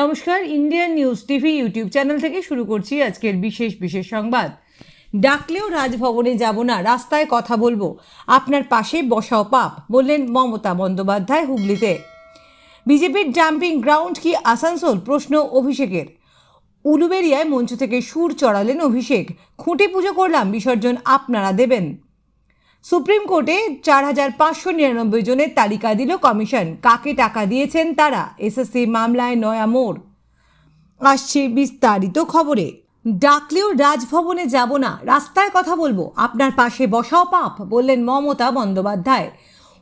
নমস্কার Indian news TV YouTube channel থেকে শুরু করছি আজকের বিশেষ বিশেষ সংবাদ। ডাকলেও রাজভবনে যাব না, রাস্তায় কথা বলব। আপনার পাশে বসাও পাপ, বললেন মমতা বন্দ্যোপাধ্যায় হুগলিতে। বিজেপির ডাম্পিং গ্রাউন্ড কি আসানসোল? প্রশ্ন অভিষেকের। উলুবেরিয়ায় মঞ্চ থেকে সুর চড়ালেন অভিষেক। খুঁটি পুজো করলাম, বিসর্জন আপনারা দেবেন। সুপ্রিম কোর্টে চার হাজার পাঁচশো নিরানব্বই জনের তালিকা দিল কমিশন। কাকে টাকা দিয়েছেন তারা? এসএসসি মামলায় নয়া মোড়। আসছে বিস্তারিত খবরে। ডাকলেও রাজভবনে যাব না। রাস্তায় কথা বলব। আপনার পাশে বসাও পাপ, বললেন মমতা বন্দ্যোপাধ্যায়।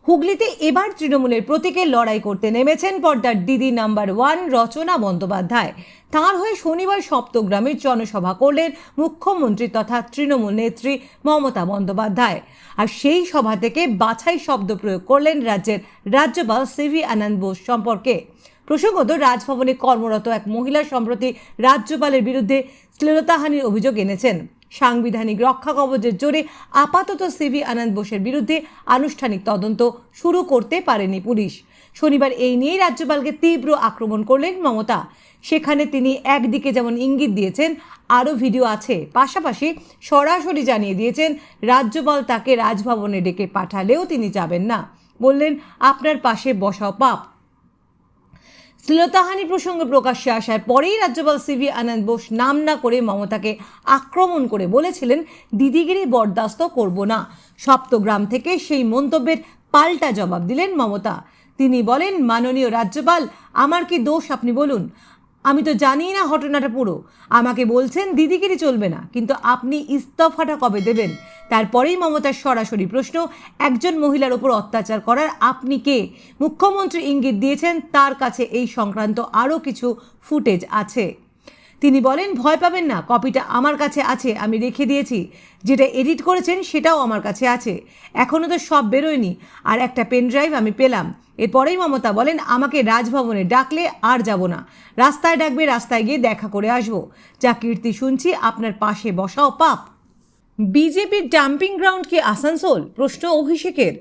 হুগলিতে এবার তৃণমূলের প্রতীকে লড়াই করতে নেমেছেন পর্দার দিদি নাম্বার ওয়ান রচনা বন্দ্যোপাধ্যায়। তাঁর হয়ে শনিবার সপ্তগ্রামে জনসভা করলেন মুখ্যমন্ত্রী তথা তৃণমূল নেত্রী মমতা বন্দ্যোপাধ্যায়। আর সেই সভা থেকে বাছাই শব্দ প্রয়োগ করলেন রাজ্যের রাজ্যপাল সিভি আনন্দ বোস সম্পর্কে। প্রসঙ্গত রাজভবনে কর্মরত এক মহিলা সম্প্রতি রাজ্যপালের বিরুদ্ধে শ্লীলতাহানির অভিযোগ এনেছেন। সাংবিধানিক রক্ষা কবচের জোরে আপাতত সিভি আনন্দ বোসের বিরুদ্ধে আনুষ্ঠানিক তদন্ত শুরু করতে পারেনি পুলিশ। শনিবার এই নিয়েই রাজ্যপালকে তীব্র আক্রমণ করলেন মমতা। সেখানে তিনি একদিকে যেমন ইঙ্গিত দিয়েছেন, আরও ভিডিও আছে। পাশাপাশি সরাসরি জানিয়ে দিয়েছেন, রাজ্যপাল তাকে রাজভবনে ডেকে পাঠালেও তিনি যাবেন না। বললেন, আপনার পাশে বসাও পাপ শ্লীলতাহানি প্রসঙ্গে প্রকাশ্যে আসার পরেই রাজ্যপাল সিভি আনন্দ বোস নাম না করে মমতাকে আক্রমণ করে বলেছিলেন, দিদিগিরি বরদাস্ত করব না। সপ্তগ্রাম থেকে সেই মন্তব্যের পাল্টা জবাব দিলেন মমতা। তিনি বলেন, মাননীয় রাজ্যপাল, আমার কি দোষ? আপনি বলুন। আমি তো জানি না ঘটনাটা পুরো। আমাকে বলছেন, দিদিগিরি চলবে না, কিন্তু আপনি ইস্তফাটা কবে দেবেন? তারপরেই মমতার সরাসরি প্রশ্ন, একজন মহিলার ওপর অত্যাচার করার আপনি কে? মুখ্যমন্ত্রী ইঙ্গিত দিয়েছেন, তার কাছে এই সংক্রান্ত আরও কিছু ফুটেজ আছে। তিনি বলেন, ভয় পাবেন না, কপিটা আমার কাছে আছে, আমি রেখে দিয়েছি। যেটা এডিট করেছেন, সেটাও আমার কাছে আছে। এখনও তো সব বেরোয়নি, আর একটা পেন ড্রাইভ আমি পেলাম। এরপরেই মমতা বলেন, আমাকে রাজভবনে ডাকলে আর যাব না। রাস্তায় ডাকবে, রাস্তায় গিয়ে দেখা করে আসব। যা কীর্তি শুনছি, আপনার পাশে বসাও পাপ। বিজেপির ডাম্পিং গ্রাউন্ড কি আসানসোল? প্রশ্ন অভিষেকের।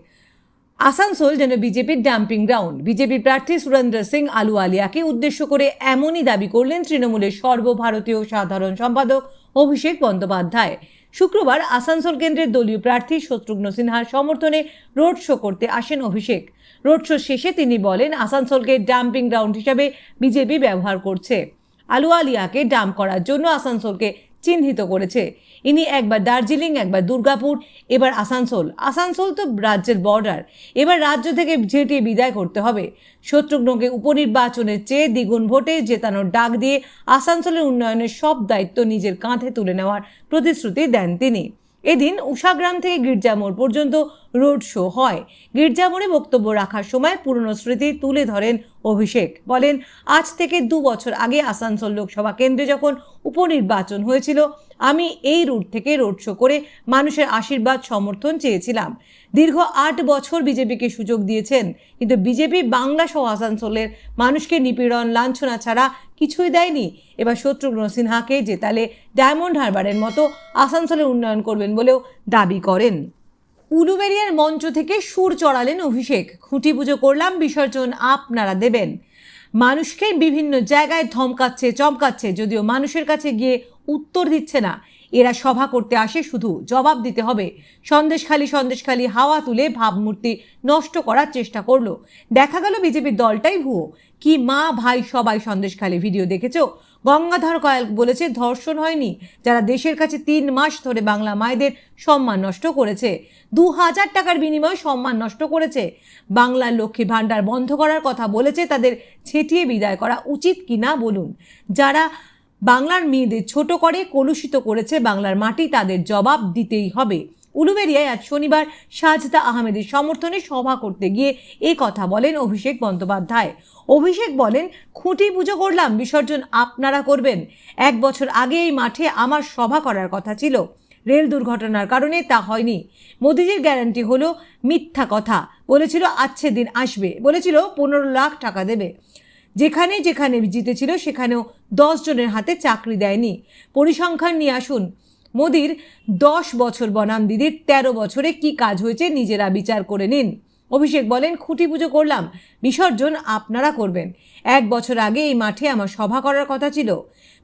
আসানসোল যেন বিজেপির ডাম্পিং গ্রাউন্ড। বিজেপির প্রার্থী সুরেন্দ্র সিং আলুওয়ালিয়াকে উদ্দেশ্য করে এমনই দাবি করলেন তৃণমূলের সর্বভারতীয় সাধারণ সম্পাদক অভিষেক বন্দ্যোপাধ্যায়। শুক্রবার আসানসোল কেন্দ্রের দলীয় প্রার্থী শত্রুঘ্ন সিনহার সমর্থনে রোড শো করতে আসেন অভিষেক। রোড শো শেষে তিনি বলেন, আসানসোলকে ডাম্পিং গ্রাউন্ড হিসাবে বিজেপি ব্যবহার করছে। আলুয়ালিয়াকে ডাম্প করার জন্য আসানসোলকে চিহ্নিত করেছে। ইনি একবার দার্জিলিং, একবার দুর্গাপুর, এবার আসানসোল। আসানসোল তো রাজ্যের বর্ডার এবার রাজ্য থেকে ঝেঁটিয়ে বিদায় করতে হবে। শত্রুঘ্নকে উপনির্বাচনের চেয়ে দ্বিগুণ ভোটে জেতানোর ডাক দিয়ে আসানসোলের উন্নয়নের সব দায়িত্ব নিজের কাঁধে তুলে নেওয়ার প্রতিশ্রুতি দেন তিনি। এদিন উষাগ্রাম থেকে গির্জা মোড় পর্যন্ত রোড শো হয়। গির্জামোড়ে বক্তব্য রাখার সময় পুরনো স্মৃতি তুলে ধরেন অভিষেক। বলেন, আজ থেকে দু বছর আগে আসানসোল লোকসভা কেন্দ্রে যখন উপনির্বাচন হয়েছিল, আমি এই রুট থেকে রোড শো করে মানুষের আশীর্বাদ, সমর্থন চেয়েছিলাম। দীর্ঘ আট বছর বিজেপিকে সুযোগ দিয়েছেন, কিন্তু বিজেপি বাংলা সহ আসানসোলের মানুষকে নিপীড়ন, লাঞ্ছনা ছাড়া কিছুই দেয়নি। এবার শত্রুঘ্ন সিনহাকে জেতালে ডায়মন্ড হারবারের মতো আসানসোলের উন্নয়ন করবেন বলেও দাবি করেন। উলুবেরিয়ার মঞ্চ থেকে সুর চড়ালেন অভিষেক। খুঁটি পুজো করলাম, বিসর্জন আপনারা দেবেন। মানুষকে বিভিন্ন জায়গায় ধমকাচ্ছে, চমকাচ্ছে, যদিও মানুষের কাছে গিয়ে উত্তর দিচ্ছে না। এরা সভা করতে আসে, শুধু জবাব দিতে হবে। সন্দেশখালি সন্দেশখালি হাওয়া তুলে ভাবমূর্তি নষ্ট করার চেষ্টা করল। দেখা গেল বিজেপির দলটাই ভুয়ো। কি মা, ভাই, সবাই সন্দেশখালি ভিডিও দেখেছ? গঙ্গাধর কয়াল বলেছে ধর্ষণ হয়নি, যারা দেশের কাছে তিন মাস ধরে বাংলা মায়েদের সম্মান নষ্ট করেছে। দু হাজার টাকার বিনিময়ে সম্মান নষ্ট করেছে। বাংলার লক্ষ্মী ভাণ্ডার বন্ধ করার কথা বলেছে, তাদের ছেটিয়ে বিদায় করা উচিত কি না বলুন। যারা বাংলার মেয়েদের ছোট করে কলুষিত করেছে, বাংলার মাটি তাদের জবাব দিতেই হবে। উলুবেরিয়ায় আজ শনিবার সাজদা আহমেদের সমর্থনে সভা করতে গিয়ে এ কথা বলেন অভিষেক বন্দ্যোপাধ্যায়। অভিষেক বলেন, খুঁটি পুজো করলাম, বিসর্জন আপনারা করবেন। এক বছর আগে এই মাঠে আমার সভা করার কথা ছিল। রেল দুর্ঘটনার কারণে তা হয়নি। মোদিজির গ্যারান্টি হলো মিথ্যা কথা। বলেছিল আচ্ছে দিন আসবে। বলেছিল, পনেরো লাখ টাকা দেবে। যেখানে যেখানে জিতেছিল, সেখানেও দশ জনের হাতে চাকরি দেয়নি। পরিসংখ্যান নিয়ে আসুন মোদির দশ বছর বনাম দিদির তেরো বছরে কি কাজ হয়েছে নিজেরা বিচার করে নিন। অভিষেক বলেন, খুঁটি পুজো করলাম, বিসর্জন আপনারা করবেন। এক বছর আগে এই মাঠে আমার সভা করার কথা ছিল।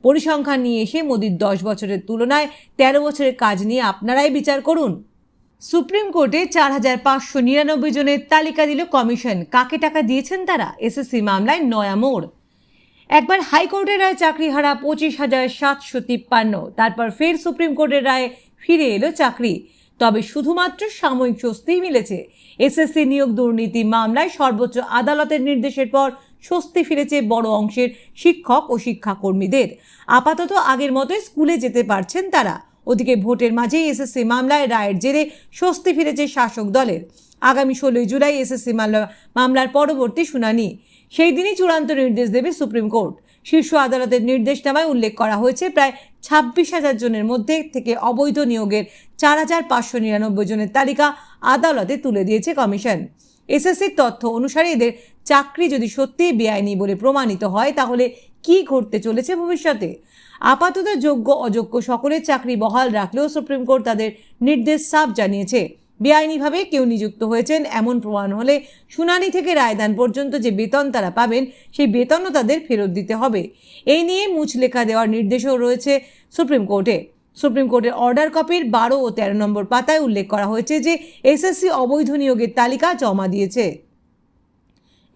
পরিসংখ্যান নিয়ে এসে মোদির দশ বছরের তুলনায় তেরো বছরের কাজ নিয়ে আপনারাই বিচার করুন। সুপ্রিম কোর্টে চার হাজার পাঁচশো নিরানব্বই জনের তালিকা দিল কমিশন। কাকে টাকা দিয়েছেন তারা? এসএসসি মামলায় নয়া মোড়। একবার হাইকোর্টের রায় চাকরি হারা পঁচিশ হাজার সাতশো তিপ্পান্ন। তারপর ফের সুপ্রিম কোর্টের রায়ে ফিরে এলো চাকরি। তবে শুধুমাত্র সাময়িক স্বস্তিই মিলেছে। এসএসসি নিয়োগ দুর্নীতি মামলায় সর্বোচ্চ আদালতের নির্দেশের পর স্বস্তি ফিরেছে বড় অংশের শিক্ষক ও শিক্ষাকর্মীদের। আপাতত আগের মতোই স্কুলে যেতে পারছেন তারা। ওদিকে ভোটের মাঝেই এসএসসি মামলায় রায়ের জেরে স্বস্তি ফিরেছে শাসক দলের। আগামী ষোলোই জুলাই এসএসসি মামলা মামলার পরবর্তী শুনানি। সেই দিনই চূড়ান্ত নির্দেশ দেবে সুপ্রিম কোর্ট। শীর্ষ আদালতের নির্দেশনামায় উল্লেখ করা হয়েছে, প্রায় ছাব্বিশ হাজার জনের মধ্যে থেকে অবৈধ নিয়োগের চার হাজার পাঁচশো নিরানব্বই জনের তালিকা আদালতে তুলে দিয়েছে কমিশন। এসএসসির তথ্য অনুসারে এদের চাকরি যদি সত্যিই বেআইনি বলে প্রমাণিত হয়, তাহলে কি ঘটতে চলেছে ভবিষ্যতে? আপাতত যোগ্য অযোগ্য সকলের চাকরি বহাল রাখলেও সুপ্রিম কোর্ট তাদের নির্দেশ সাফ জানিয়েছে। বেআইনিভাবে কেউ নিযুক্ত হয়েছেন, এমন প্রমাণ হলে শুনানি থেকে রায়দান পর্যন্ত যে বেতন তারা পাবেন, সেই বেতনও তাদের ফেরত দিতে হবে। এই নিয়ে মুচলেখা দেওয়ার নির্দেশও রয়েছে সুপ্রিম কোর্টে। সুপ্রিম কোর্টের অর্ডার কপির বারো ও তেরো নম্বর পাতায় উল্লেখ করা হয়েছে যে এসএসসি অবৈধ নিয়োগের তালিকা জমা দিয়েছে।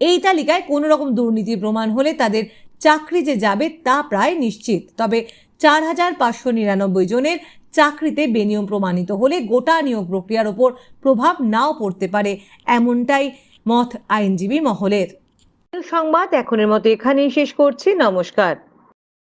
এই তালিকায় কোনো রকম দুর্নীতির প্রমাণ হলে তাদের চাকরি যে যাবে তা প্রায় নিশ্চিত। তবে চার হাজার পাঁচশো নিরানব্বই জনের চাকরিতে বেনিয়ম প্রমাণিত হলে গোটা নিয়োগ প্রক্রিয়ার ওপর প্রভাব নাও পড়তে পারে এমনটাই মত আইনজীবী মহলের। সংবাদ এখনের মতো এখানেই শেষ করছি। নমস্কার।